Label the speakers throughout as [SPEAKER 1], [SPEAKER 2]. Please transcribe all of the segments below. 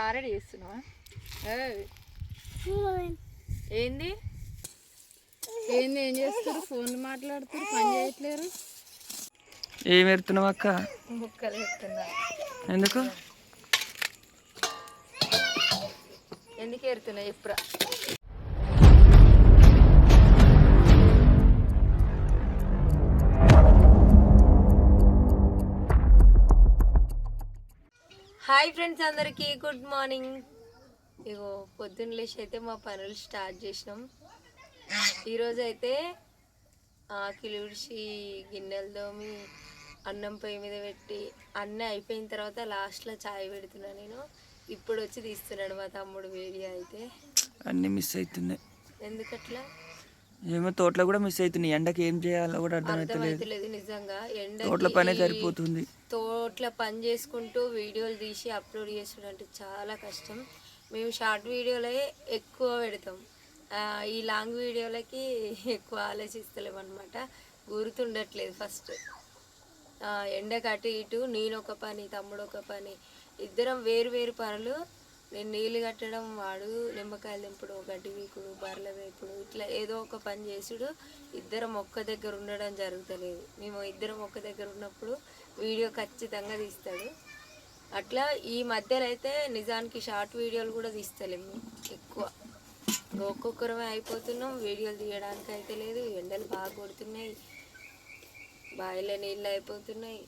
[SPEAKER 1] Already చేస్తున్నావా. ఏంది? ఏంది ఏం చేస్తారు ఫోన్ మాట్లాడుతారు పని చేయట్లేరు.
[SPEAKER 2] ఏం ఎడుతున్నావు అక్క?
[SPEAKER 1] ముక్కలు ఎత్తున్నా
[SPEAKER 2] ఎందుకు?
[SPEAKER 1] ఎందుకు ఎడుతున్నా ఎప్పుడా హాయ్ ఫ్రెండ్స్ అందరికీ గుడ్ మార్నింగ్. ఇగో పొద్దున్న లేచి అయితే మా పనులు స్టార్ట్ చేసినాం. ఈరోజు అయితే ఆకిలి ఉడిచి గిన్నెలు తోమి అన్నం పొయ్యి మీద పెట్టి అన్నీ అయిపోయిన తర్వాత లాస్ట్లో చాయ్ పెడుతున్నా నేను. ఇప్పుడు వచ్చి తీస్తున్నాడు మా తమ్ముడు వీడియో అయితే.
[SPEAKER 2] అన్నీ మిస్ అవుతున్నాయి
[SPEAKER 1] ఎందుకట్లా?
[SPEAKER 2] ఏమో తోటలో కూడా మిస్ అవుతున్నాయి. ఎండకి ఏం చేయాలో కూడా అర్థమవుతలేదు
[SPEAKER 1] నిజంగా. ఎండ
[SPEAKER 2] తోటల పనే సరిపోతుంది.
[SPEAKER 1] తోటల పని చేసుకుంటూ వీడియోలు తీసి అప్లోడ్ చేసుడు అంటే చాలా కష్టం. మేము షార్ట్ వీడియోలే ఎక్కువ పెడతాం. ఈ లాంగ్ వీడియోలకి ఎక్కువ ఆలోచిస్తలేం అనమాట గుర్తుండట్లేదు ఫస్ట్ ఎండకు అటు ఇటు నేను ఒక పని తమ్ముడు ఒక పని ఇద్దరం వేరు వేరు పనులు నేను నీళ్ళు కట్టడం వాడు నిమ్మకాయలు దింపుడు గడ్డి వీకుడు బర్రెల వేపుడు ఇట్లా ఏదో ఒక పని చేసుడు ఇద్దరం ఒక్క దగ్గర ఉండడం జరుగుతలేదు. మేము ఇద్దరం ఒక్క దగ్గర ఉన్నప్పుడు వీడియో ఖచ్చితంగా తీస్తాడు. అట్లా ఈ మధ్యలో అయితే నిజానికి షార్ట్ వీడియోలు కూడా తీస్తలేము ఎక్కువ. ఒక్కొక్కరమే అయిపోతున్నాం వీడియోలు తీయడానికి అయితే లేదు ఎండలు బాగా కొడుతున్నాయి బావిలో నీళ్ళు అయిపోతున్నాయి.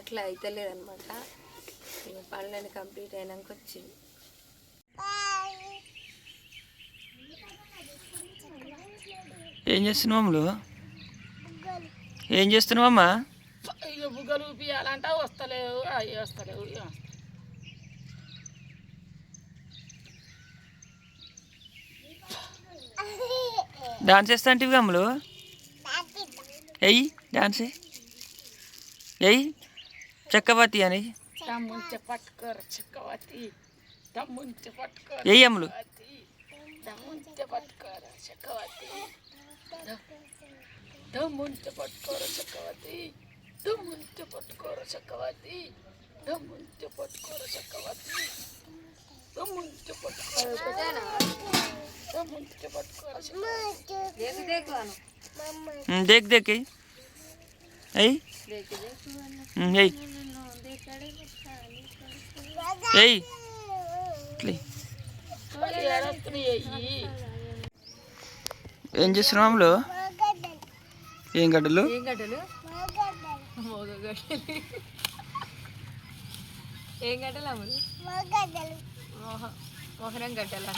[SPEAKER 1] అట్లా అయితలేదు అనమాట పనులన్నీ కంప్లీట్ అయినాక వచ్చింది.
[SPEAKER 2] ఏం చేస్తున్నావు అమ్ములు? ఏం చేస్తున్నావు అమ్మా
[SPEAKER 3] ఇక బుగ్గలు ఊపియాలంట వస్తలేవు అవి వస్తలేవు.
[SPEAKER 2] డాన్స్ చేస్తా అంటే అమ్ములు? ఎయ్యి డాన్స్ ఎయ్యి चक्कावाती यानी चक्कावाती
[SPEAKER 1] यही हम लोग
[SPEAKER 2] चक्कावाती चक्कावाती
[SPEAKER 1] चक्कावाती चक्कावाती देख
[SPEAKER 2] देख ఏయ్.
[SPEAKER 3] ఏయ్. ఏయ్.
[SPEAKER 2] ఏం చేస్తున్నావు అమ్ములు? ఏం గడ్డలు?
[SPEAKER 1] ఏం గడ్డలు? మోగ గడ్డలు అమ్ములు? మోహనం గడ్డలు?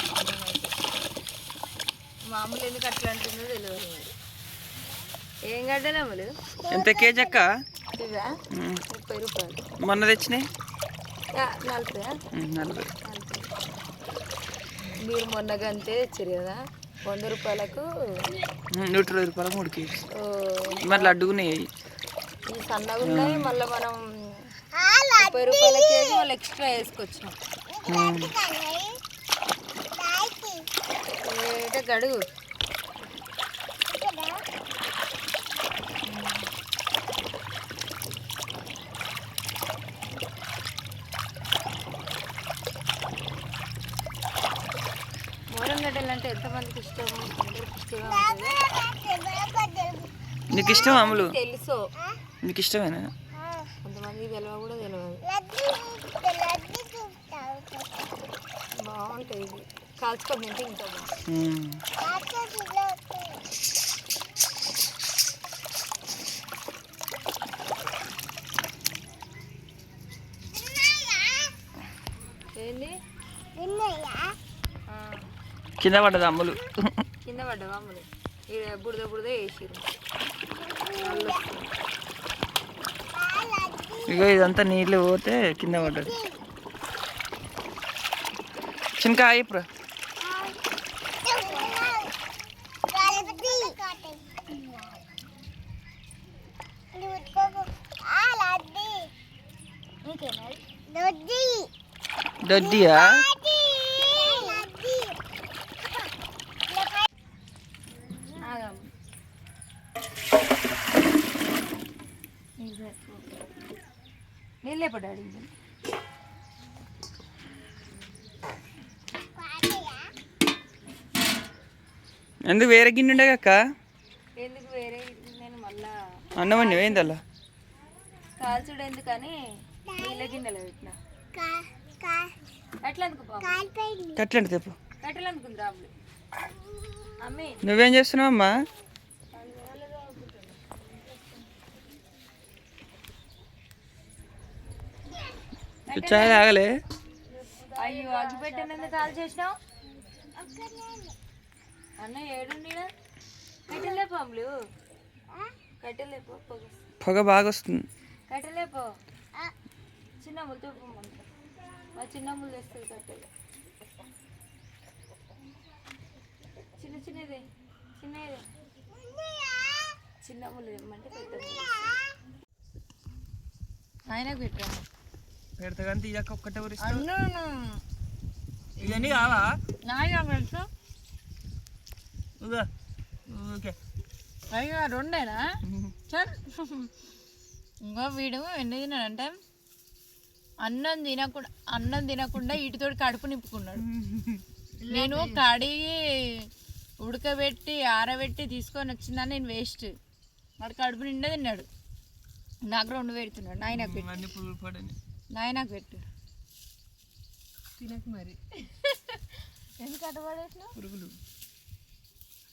[SPEAKER 1] మామూలు ఎందుకు అట్లా అంటుందో తెలియదు ఏం గడ్డలు అమ్ములు?
[SPEAKER 2] ఎంత కేజీ అక్క?
[SPEAKER 1] ముప్పై రూపాయలు.
[SPEAKER 2] మొన్న తెచ్చినాయి?
[SPEAKER 1] నలభై.
[SPEAKER 2] నలభై.
[SPEAKER 1] మీరు మొన్న గంతే తెచ్చారు కదా? వంద రూపాయలకు?
[SPEAKER 2] నూట ఇరవై రూపాయలు మూడు కేజీ మరి లడ్డుకున్నాయి
[SPEAKER 1] ఈ సన్నగా ఉన్నాయి మళ్ళీ మనం ముప్పై రూపాయల కేజీ మళ్ళీ ఎక్స్ట్రా వేసుకొచ్చినాం. గడుగు మోరం గడ్డలు అంటే ఎంతమందికి ఇష్టం ఉంటుంది
[SPEAKER 2] నీకు ఇష్టం అమ్ములు
[SPEAKER 1] తెలుసు.
[SPEAKER 2] నీకు ఇష్టమేనా
[SPEAKER 1] కొంతమందికి తెలియ కూడా తెలియదు బాగుంటుంది ఇది కాల్చుకొని తింటే ఇంకా
[SPEAKER 2] కింద పడ్డది అమ్ములు
[SPEAKER 1] పడ్డ బుడద బుడద వేసిరు.
[SPEAKER 2] ఇగో ఇదంతా నీళ్ళు పోతే కింద పడ్డది. చిన్నకా ఇప్పుడు. దొడ్డియా
[SPEAKER 1] నీళ్ళే పడ్డాడు
[SPEAKER 2] ఎందుకు వేరే గిన్నె ఉండే అక్క?
[SPEAKER 1] ఎందుకు వేరే నేను మళ్ళా
[SPEAKER 2] అన్నం వండి ఏంది అలా?
[SPEAKER 1] కాల్చుడు ఎందుకని నీళ్ళ గిన్నెలో పెట్టిన. పాపం
[SPEAKER 2] కట్లండి తెప్పు.
[SPEAKER 1] కట్టెలు అందుకుంది రాములు. అమ్మి.
[SPEAKER 2] నువ్వేం చేస్తున్నావు అమ్మా చాయ్ తాగలే
[SPEAKER 1] అయ్యో అగ్గి పెట్టినందుకు కాల్ చేసినావు? అన్న ఏడు కట్టెలే పాములు కట్టెలే పొగ.
[SPEAKER 2] పొగ బాగా వస్తుంది
[SPEAKER 1] కట్టెలే పో. చిన్న ములతో పోమంట మా చిన్న ములు తెస్తుంది కట్టెలు. చిన్న చిన్నది చిన్నది. చిన్న ములు తెమ్మంటే పెద్ద ఆయనకు పెట్టాను
[SPEAKER 2] పెడతా కానీ తీయక ఒక్కటే ఊరిస్తా
[SPEAKER 1] అన్ను
[SPEAKER 2] ఇవన్నీ కావా?
[SPEAKER 1] నాయన తెలుసు.
[SPEAKER 2] ఓకే.
[SPEAKER 1] అయ్యో రెండేనా? సార్ ఇంకో వీడు ఎన్ని తిన్నాడంటే అన్నం తినకుండా అన్నం తినకుండా వీటితోటి కడుపు నింపుకున్నాడు. నేను కడిగి ఉడకబెట్టి ఆరబెట్టి తీసుకొని వచ్చిందని నేను వేస్ట్. వాడు కడుపు నిండా తిన్నాడు. నాకు రెండు పెడుతున్నాడు నాయనకు నాయనకు పెట్టు. తినకు మరి. ఎందుకు అడ్డపడేసినావు
[SPEAKER 2] పురుగులు.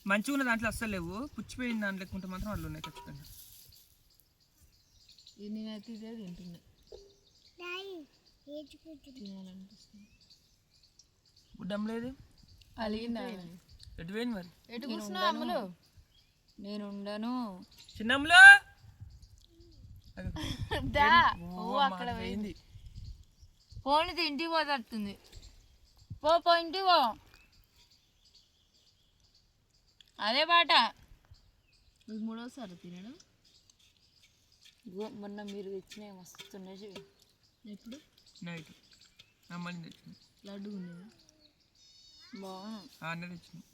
[SPEAKER 2] మంచిగా ఉన్న దాంట్లో అస్సలు లేవు. పుచ్చిపోయిన దాంట్లో లేకుంటే మాత్రం వాళ్ళు ఉన్నాయి ఖచ్చితంగా.
[SPEAKER 1] నేనైతే ఇదే తింటున్నా. తినాలనిపిస్తుంది.
[SPEAKER 2] గుడ్డం లేదు.
[SPEAKER 1] అలిగిందా?
[SPEAKER 2] ఎటు పోయింది? మరి?
[SPEAKER 1] ఎటు కూర్చున్నావు అమ్ములు? నేను ఉండను.
[SPEAKER 2] చిన్నమ్ములో!
[SPEAKER 1] దా!
[SPEAKER 2] అక్కడ పోయింది.
[SPEAKER 1] ఫోన్ ఇంటికి పోతుంది పో పో ఇంటికి పో. అదే బాట మూడోసారి తినడం. మొన్న మీరు తెచ్చినవి మస్తున్నాయి చూడు. ఎప్పుడు?
[SPEAKER 2] నైట్. అమ్మని తెచ్చింది
[SPEAKER 1] లడ్డు ఉండేది బాగున్నాం
[SPEAKER 2] ఆ అన్న తెచ్చింది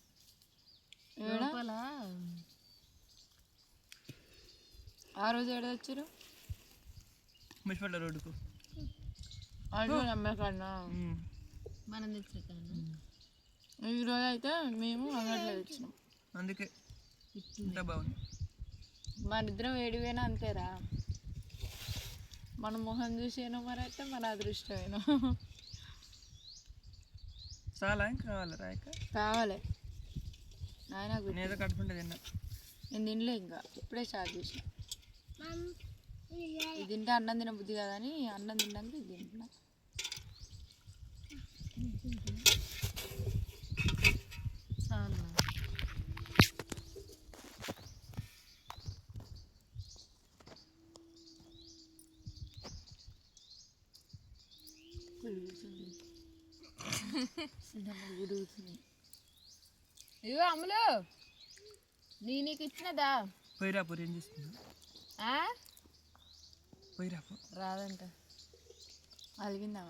[SPEAKER 1] లోపల. ఆ రోజు ఏడ తెచ్చారు
[SPEAKER 2] మిషపల్ల రోడ్డుకు. ఉమ్.
[SPEAKER 1] మనం తెచ్చే ఈ రోజు అయితే మేము అంగట్లో తెచ్చినాం
[SPEAKER 2] అందుకే ఇంత బాగుంది.
[SPEAKER 1] మన ఇద్దరం వేడిపోయినా అంతేరా. మన మొహం చూసేనో మరి అయితే మన అదృష్టమేనో?
[SPEAKER 2] చాలా కావాలి రాయక
[SPEAKER 1] కావాలి. నాయన
[SPEAKER 2] కట్టుకుంటే తిన్నా.
[SPEAKER 1] నేను తినలే ఇంకా. ఇప్పుడే స్టార్ట్ చేసిన. ఇది తింటే అన్నం తిన బుద్ధి కాదని అన్నం తిన్నాక ఇది తింటున్నా చాలా ఇగో అమ్ములు నీ నీకు ఇచ్చినదా?
[SPEAKER 2] పోయిరాపు ఏం చేస్తుంది
[SPEAKER 1] ఆ?
[SPEAKER 2] పోయిరాపు
[SPEAKER 1] రాదంట. అలిగిందా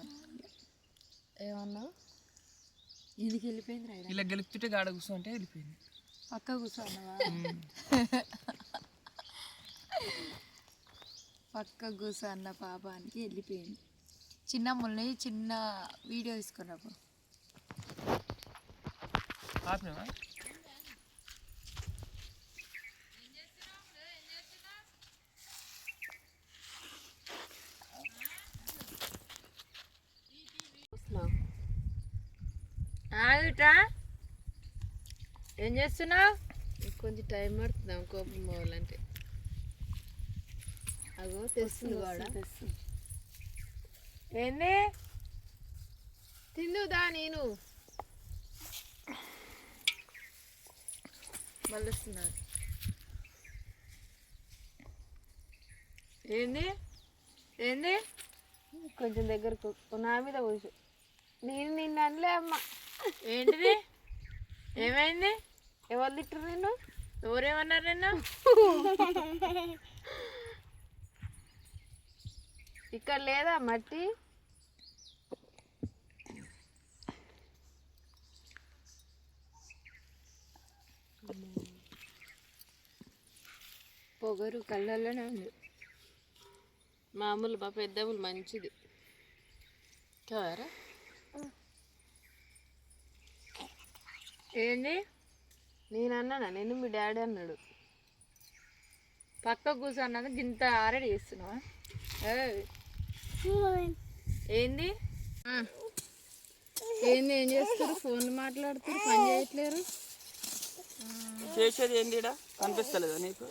[SPEAKER 1] ఏమన్నావు? ఎందుకు వెళ్ళిపోయింది రా
[SPEAKER 2] ఇలా గెలుపుతుంటే గాడ కూర్చో అంటే వెళ్ళిపోయింది.
[SPEAKER 1] పక్క కూర్చోన్నావా? పక్క కూర్చో అన్న పాపానికి వెళ్ళిపోయింది. చిన్న ముల్ని చిన్న వీడియో ఆగిట్రా ఏం చేస్తున్నావు? కొంచెం టైం పడుతుంది? కోపం పోవాలంటే. అగో తెస్తుంది కూడా ఏంది? తిందుదా నేను? మళ్ళీ వస్తున్నారు ఏంది? ఏంది? కొంచెం దగ్గరకు నా మీద కూర్చో. నేను నిన్ను అనలే అమ్మ. ఏంటిది? ఏమైంది? ఎవరు తిట్టరు నిన్ను? ఎవరేమన్నారు నిన్ను? ఇక్కడ లేదా మట్టి? పొగరు కళ్ళల్లోనే ఉంది.
[SPEAKER 3] మామూలు మా పెద్దములు మంచిది. కదరా
[SPEAKER 1] ఏంది?
[SPEAKER 3] నేను అన్నానా నేను మీ డాడీ అన్నాడు.
[SPEAKER 1] పక్క కూర్చున్నాక గింత ఆరెడీ చేస్తున్నావా. ఏంది?
[SPEAKER 3] ఏంది ఏం చేస్తారు ఫోన్ మాట్లాడుతారు పని చేయట్లేరు.
[SPEAKER 2] చేసేది ఏంది? కనిపిస్తలేదా నీకు?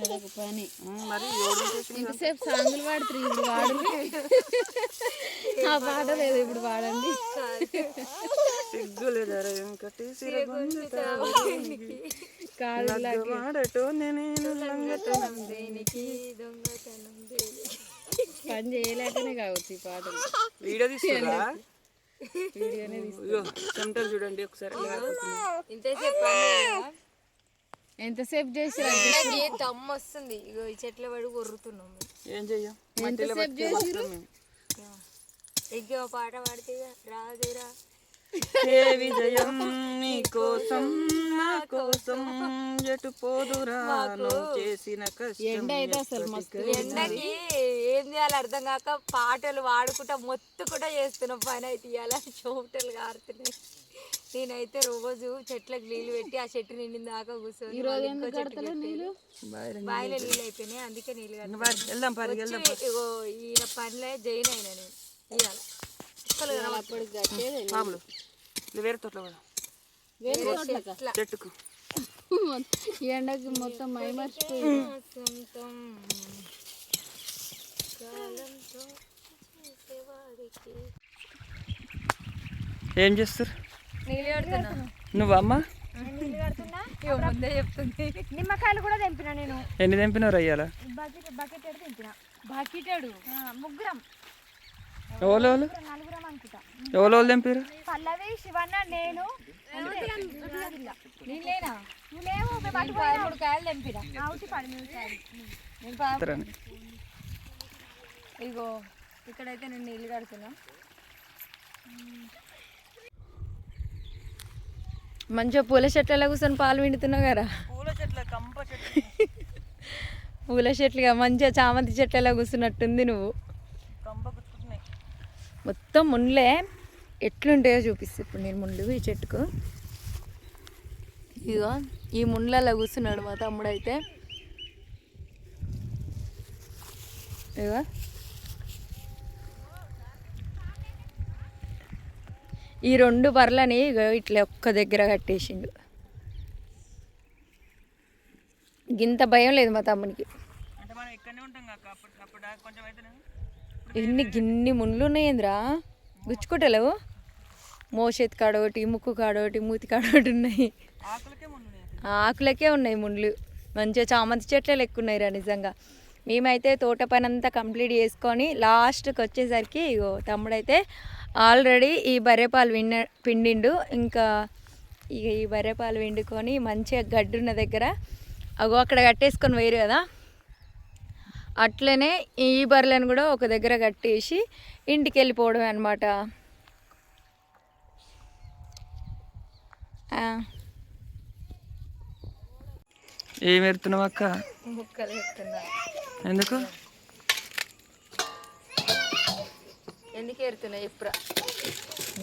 [SPEAKER 3] అదొక పని.
[SPEAKER 2] మరి?
[SPEAKER 3] ఇంతసేపు సాంగులు పాడుతారు ఇప్పుడు వాడు ఆ పాట లేదు ఇప్పుడు వాడండి.
[SPEAKER 2] సిగ్గు లేదా రే వెంకటేశ్వర
[SPEAKER 3] కాదు
[SPEAKER 2] వాడటో నేను
[SPEAKER 1] దొంగతనం దేనికి దొంగతనం దేనికి?
[SPEAKER 3] పని చేయలేకనే కావచ్చు ఈ పాటలు.
[SPEAKER 2] వీడియో తీసుకురా ఇగో చెమటలు చూడండి ఒకసారి.
[SPEAKER 1] ఇంతసేపు?
[SPEAKER 3] ఎంతసేపు చేసిరా
[SPEAKER 1] దమ్ము వస్తుంది. ఇగో ఈ చెట్ల పడి కొర్రుతున్నాం మేము.
[SPEAKER 2] ఏం చెయ్యం? బతుకుతాం మేము.
[SPEAKER 1] ఎగ్గి పాట పాడితే రాదురా
[SPEAKER 2] హే విజయం నీ కోసం నా కోసం ఎటు పోదురా? నువ్వు చేసిన కష్టం
[SPEAKER 3] ఎండ అయితే అసలు మస్తు
[SPEAKER 1] ఎండకి ఏం చేయాలో అర్థం కాక పాటలు పాడుకుంటా మొత్తుకుంటా చేస్తున్నాం పని అయితే ఇవాళ చోటలు కారుతున్నాయి నేనైతే రోజు చెట్లకు నీళ్ళు పెట్టి ఆ చెట్టు నిండిన దాకా కూర్చొని మళ్ళీ ఇంకో చెట్టు
[SPEAKER 3] నీళ్ళు?
[SPEAKER 1] బావిలో నీళ్ళు అయిపోయినాయి అందుకే నీళ్ళు కట్టాను.
[SPEAKER 2] మరి వెళ్దాం పరి వెళ్దాం
[SPEAKER 1] వచ్చి ఇగో ఈయన పనిలో జైన్ అయినా నేను. ఇవాళ
[SPEAKER 2] పాములు ఇది వేరే తోటలో కూడా చెట్టుకు.
[SPEAKER 3] ఎండకి మొత్తం మై మర్చిపోయి
[SPEAKER 1] సొంతం కాలంతో చేసేవాడికి
[SPEAKER 2] ఏం చేస్తారు నువ్వమ్మా
[SPEAKER 4] నిమ్మకాయలు కూడా తెంపిన నేను.
[SPEAKER 2] ఎన్ని తెంపినవరు అయ్యాలా
[SPEAKER 4] బకెట్ బకెట్ ఎడు తెంపిన.
[SPEAKER 1] బాకిటాడు
[SPEAKER 4] ఆ, ముగ్గురం.
[SPEAKER 2] ఎవరు ఎవరు
[SPEAKER 4] నలుగురం అనుకుంటా
[SPEAKER 2] ఎవరు ఎవరు తెంపారు
[SPEAKER 4] పల్లవి శివన్న నేను.
[SPEAKER 1] ఇగో ఇక్కడైతే నేను నీళ్ళు కడుతున్నా. మంచిగా పూల చెట్లలో కూర్చొని పాలు పిండుతున్నావు కదా?
[SPEAKER 2] పూల చెట్ల కంప చెట్లు.
[SPEAKER 1] పూల చెట్లుగా మంచిగా చామంతి చెట్లలో కూర్చున్నట్టుంది నువ్వు. మొత్తం ముళ్ళే ఎట్లుంటాయో చూపిస్తా. ఇప్పుడు నేను ముళ్ళు ఈ చెట్టుకు. ఇదిగో ఈ ముళ్ళలో కూర్చున్నాడు మా తమ్ముడు అయితే ఇదిగో. ఈ రెండు బర్లని ఇగో ఇట్లా ఒక్క దగ్గర కట్టేసిండు. గింత భయం లేదు మా తమ్మునికి.
[SPEAKER 2] అంటే మనం ఇక్కడనే ఉంటాం కాక అప్పుడు అప్పుడు కొంచెం అయితే
[SPEAKER 1] ఎన్ని గిన్ని ముళ్ళు ఉన్నాయేంద్రా? గుచ్చుకుంటలేవు? మోచేతి కాడొకటి ముక్కు కాడొకటి మూతి కాడొకటి ఉన్నాయి.
[SPEAKER 2] ఆకులకే
[SPEAKER 1] ఉన్నాయి? ముళ్ళు. మంచిగా చామంతి చెట్లే లెక్క ఉన్నాయి రా నిజంగా. మేమైతే తోట పని అంతా కంప్లీట్ చేసుకొని లాస్ట్కి వచ్చేసరికి ఇగో తమ్ముడైతే ఆల్రెడీ ఈ బర్రెపాలు విన్న పిండిండు. ఇంకా ఇక ఈ బర్రెపాలు పిండుకొని మంచిగా గడ్డున్న దగ్గర అగో అక్కడ కట్టేసుకొని వేరు కదా. అట్లనే ఈ బర్రెలను కూడా ఒక దగ్గర కట్టేసి ఇంటికి వెళ్ళిపోవడం అనమాట
[SPEAKER 2] ఏం ఎడుతున్నావు అక్క?
[SPEAKER 1] ముక్కలు పెడుతున్నా
[SPEAKER 2] ఎందుకు?
[SPEAKER 1] ఎందుకు ఎడుతున్నా ఇప్పుడు?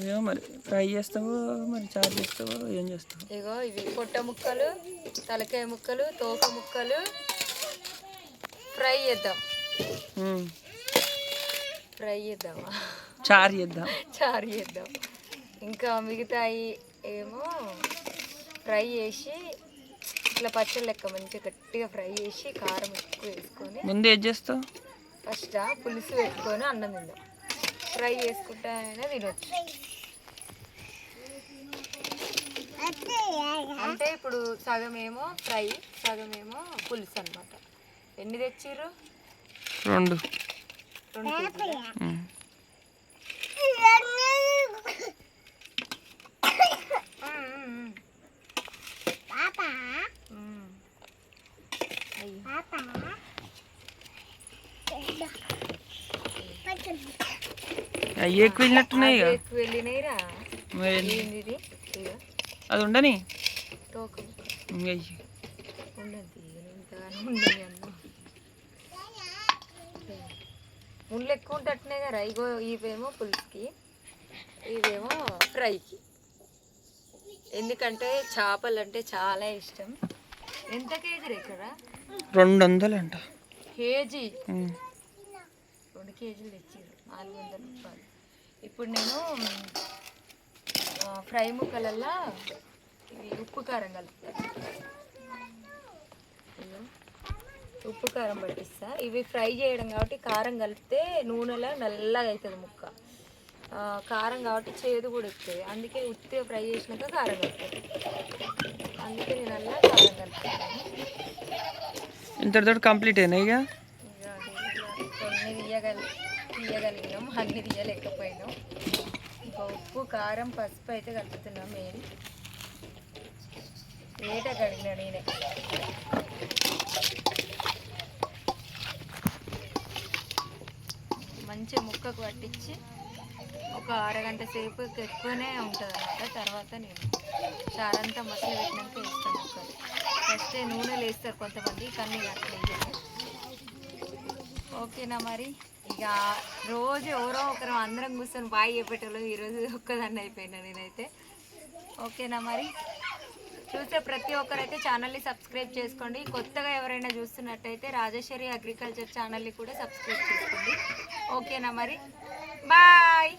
[SPEAKER 2] ఏమో మరి ఫ్రై చేస్తావో మరి చారు చేస్తావో ఏం చేస్తావు?
[SPEAKER 1] ఇగో ఇవి పొట్ట ముక్కలు తలకాయ ముక్కలు తోక ముక్కలు ఫ్రై చేద్దాం. ఫ్రై చేద్దామా
[SPEAKER 2] చారు చేద్దాం.
[SPEAKER 1] చారు చేద్దాం. ఇంకా మిగతాయి ఏమో ఫ్రై చేసి ఇట్లా పచ్చడి లెక్క మంచిగా గట్టిగా ఫ్రై చేసి కారం ఎక్కువ వేసుకొని
[SPEAKER 2] ముందు ఏం చేస్తావు?
[SPEAKER 1] ఫస్ట్ పులుసు పెట్టుకొని అన్నం తిందాం. ఫ్రై చేసుకుంటానే తినొచ్చు. అంటే ఇప్పుడు సగం ఏమో ఫ్రై సగం ఏమో పులుసు అన్నమాట. ఎన్ని తెచ్చిర్రు
[SPEAKER 2] రెండు.
[SPEAKER 1] అయ్యో.
[SPEAKER 2] ఎక్కువ వెళ్ళినట్టున్నాయి.
[SPEAKER 1] ఎక్కువ వెళ్ళినాయిరా
[SPEAKER 2] అది ఉండని.
[SPEAKER 1] ఉండదు ఇంకా ఉండని అన్న ముళ్ళు ఎక్కువ ఉంటట్టునే కదా. ఇగో ఇవేమో పులుసుకి ఇవేమో ఫ్రైకి. ఎందుకంటే చేపలు అంటే చాలా ఇష్టం. ఎంత కేజీ ఇక్కడ?
[SPEAKER 2] రెండు వందలు అంట
[SPEAKER 1] కేజీ. రెండు కేజీలు తెచ్చారు నాలుగు వందల రూపాయలు. ఇప్పుడు నేను ఫ్రై ముక్కలల్లో ఇవి ఉప్పు కారం కలుపుతాను ఉప్పు కారం పట్టిస్తా. ఇవి ఫ్రై చేయడం కాబట్టి కారం కలిపితే నూనెలో నల్లగా అవుతుంది ముక్క. కారం కాబట్టి చేదు కూడా వస్తుంది. అందుకే ఉత్తిగా ఫ్రై చేసినాక కారం కలుపుతాను అందుకే నేను అలా కారం కలుపుతాను
[SPEAKER 2] ఇంతటితో కంప్లీట్ అయినా ఇక?
[SPEAKER 1] కొన్ని తీయగలి తీయగలిగినాం అన్ని తీయలేకపోయినాం. ఇంకా ఉప్పు కారం పసుపు అయితే కలుపుతున్నాం మెయిన్. ఏట కడిగిన నేనే. మంచిగా ముక్కకు పట్టించి ఒక అరగంట సేపు ఎక్కువనే ఉంటుంది అనమాట తర్వాత నేను చారంతా మసలు పెట్టినాక వేస్తాను ముక్కలు. ఫస్ట్ నూనెలు వేస్తారు కొంతమంది కానీ అట్లా ఓకేనా మరి? ఇక రోజు ఎవరో ఒకరు అందరం కూర్చొని బాగా చెప్పేటోళ్ళు ఈరోజు ఒక్కదాన్ని అయిపోయినా నేనైతే. ఓకేనా మరి? చూసే ప్రతి ఒక్కరైతే ఛానల్ని సబ్స్క్రైబ్ చేసుకోండి. కొత్తగా ఎవరైనా చూస్తున్నట్టయితే రాజేశ్వరి అగ్రికల్చర్ ఛానల్ని కూడా సబ్స్క్రైబ్ చేసుకోండి. ఓకేనా మరి? బాయ్.